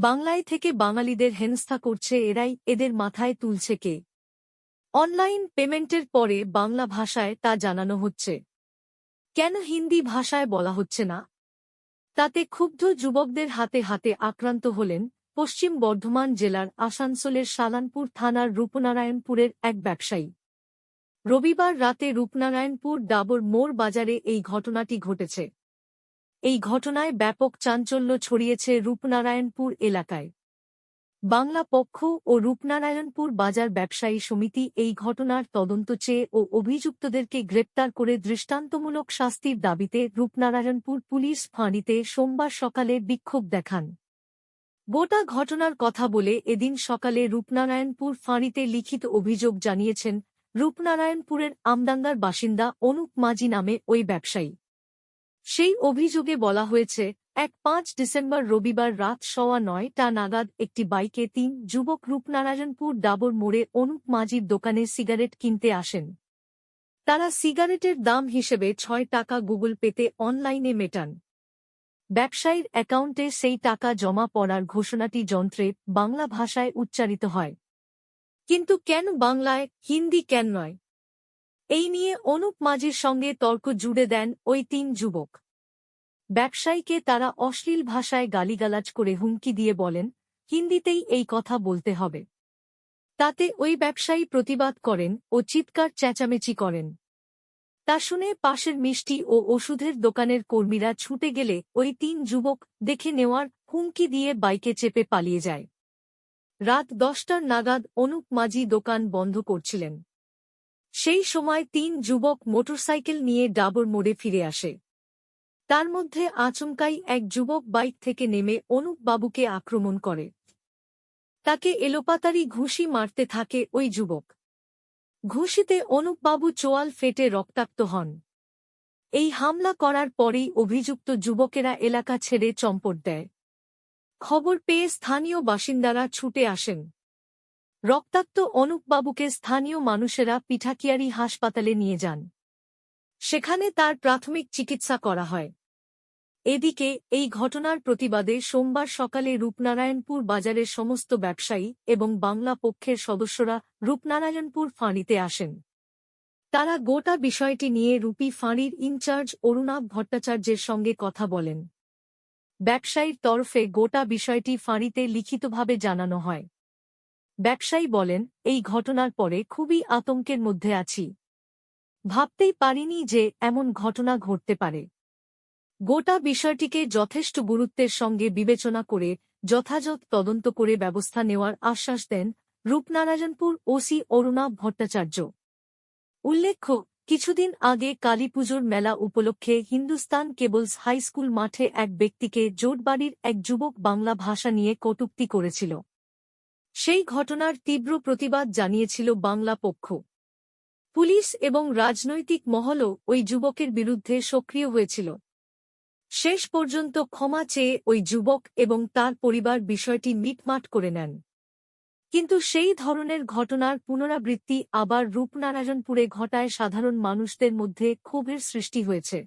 বাংলায় থেকে বাঙালিদের হেনস্থা করছে এরাই, এদের মাথায় তুলছে কে? অনলাইন পেমেন্টের পরে বাংলা ভাষায় তা জানানো হচ্ছে। কেন হিন্দি ভাষায় বলা হচ্ছে না? তাতে ক্ষুব্ধ যুবকদের হাতে হাতে আক্রান্ত হলেন পশ্চিম বর্ধমান জেলার আসানসোলের সালানপুর থানার রূপনারায়ণপুরের এক ব্যবসায়ী। রবিবার রাতে রূপনারায়ণপুর ডাবর মোড় বাজারে এই ঘটনাটি ঘটেছে। এই ঘটনায় ব্যাপক চাঞ্চল্য ছড়িয়েছে রূপনারায়ণপুর এলাকায়। বাংলা পক্ষ ও রূপনারায়ণপুর বাজার ব্যবসায়ী সমিতি এই ঘটনার তদন্ত চেয়ে ও অভিযুক্তদেরকে গ্রেপ্তার করে দৃষ্টান্তমূলক শাস্তির দাবিতে রূপনারায়ণপুর পুলিশ ফাঁড়িতে সোমবার সকালে বিক্ষোভ দেখান। গোটা ঘটনার কথা বলে এদিন সকালে রূপনারায়ণপুর ফাঁড়িতে লিখিত অভিযোগ জানিয়েছেন, রূপনারায়ণপুরের আমদাঙ্গার বাসিন্দা অনুপ মাঝি নামে ওই ব্যবসায়ী। সেই অভিযোগে বলা হয়েছে, এক পাঁচ ডিসেম্বর রবিবার রাত সওয়া নয়টা নাগাদ একটি বাইকে তিন যুবক রূপনারায়ণপুর ডাবর মোড়ে অনুপ মাঝির দোকানে সিগারেট কিনতে আসেন। তারা সিগারেটের দাম হিসেবে ছয় টাকা গুগল পেতে অনলাইনে মেটান। ব্যবসায়ীর অ্যাকাউন্টে সেই টাকা জমা পড়ার ঘোষণাটি যন্ত্রে বাংলা ভাষায় উচ্চারিত হয়। কিন্তু কেন বাংলায়, হিন্দি কেন নয়? এই নিয়ে অনুপ মাঝির সঙ্গে তর্ক জুড়ে দেন ওই তিন যুবক। ব্যবসায়ীকে তারা অশ্লীল ভাষায় গালিগালাজ করে হুমকি দিয়ে বলেন, হিন্দিতেই এই কথা বলতে হবে। তাতে ওই ব্যবসায়ী প্রতিবাদ করেন ও চিৎকার চেঁচামেচি করেন। তা শুনে পাশের মিষ্টি ও ওষুধের দোকানের কর্মীরা ছুটে গেলে ওই তিন যুবক দেখে নেওয়ার হুমকি দিয়ে বাইকে চেপে পালিয়ে যায়। রাত দশটার নাগাদ অনুপ মাঝি দোকান বন্ধ করছিলেন। সেই সময় তিন যুবক মোটরসাইকেল নিয়ে ডাবর মোড়ে ফিরে আসে। তার মধ্যে আচমকাই এক যুবক বাইক থেকে নেমে অনুপ বাবুকে আক্রমণ করে। তাকে এলোপাতারি ঘুষি মারতে থাকে ওই যুবক। ঘুষিতে অনুপবাবু চোয়াল ফেটে রক্তাক্ত হন। এই হামলা করার পরেই অভিযুক্ত যুবকেরা এলাকা ছেড়ে চম্পট দেয়। খবর পেয়ে স্থানীয় বাসিন্দারা ছুটে আসেন। রক্তাক্ত অনুপবাবুকে স্থানীয় মানুষেরা পিঠাকিয়ারি হাসপাতালে নিয়ে যান। সেখানে তার প্রাথমিক চিকিৎসা করা হয়। এদিকে, এই ঘটনার প্রতিবাদে সোমবার সকালে রূপনারায়ণপুর বাজারের সমস্ত ব্যবসায়ী এবং বাংলা পক্ষের সদস্যরা রূপনারায়ণপুর ফাঁড়িতে আসেন। তারা গোটা বিষয়টি নিয়ে রূপী ফাঁড়ির ইনচার্জ অরুণাভ ভট্টাচার্যের সঙ্গে কথা বলেন। ব্যবসায়ীর তরফে গোটা বিষয়টি ফাঁড়িতে লিখিতভাবে জানানো হয়। ব্যবসায়ী বলেন, এই ঘটনার পরে খুবই আতঙ্কের মধ্যে আছি। ভাবতেই পারিনি যে এমন ঘটনা ঘটতে পারে। গোটা বিষয়টিকে যথেষ্ট গুরুত্বের সঙ্গে বিবেচনা করে, যথাযথ তদন্ত করে ব্যবস্থা নেওয়ার আশ্বাস দেন রূপনারায়ণপুর ওসি অরুণা ভট্টাচার্য। উল্লেখ্য, কিছুদিন আগে কালীপুজোর মেলা উপলক্ষে হিন্দুস্তান কেবলস হাইস্কুল মাঠে এক ব্যক্তিকে জোটবাড়ির এক যুবক বাংলা ভাষা নিয়ে কটুক্তি করেছিল। সেই ঘটনার তীব্র প্রতিবাদ জানিয়েছিল বাংলা পক্ষ। পুলিশ এবং রাজনৈতিক মহলও ওই যুবকের বিরুদ্ধে সক্রিয় হয়েছিল। শেষ পর্যন্ত ক্ষমা চেয়ে ওই যুবক এবং তার পরিবার বিষয়টি মিটমাট করে নেন। কিন্তু সেই ধরনের ঘটনার পুনরাবৃত্তি আবার রূপনারায়ণপুরে ঘটায় সাধারণ মানুষদের মধ্যে ক্ষোভের সৃষ্টি হয়েছে।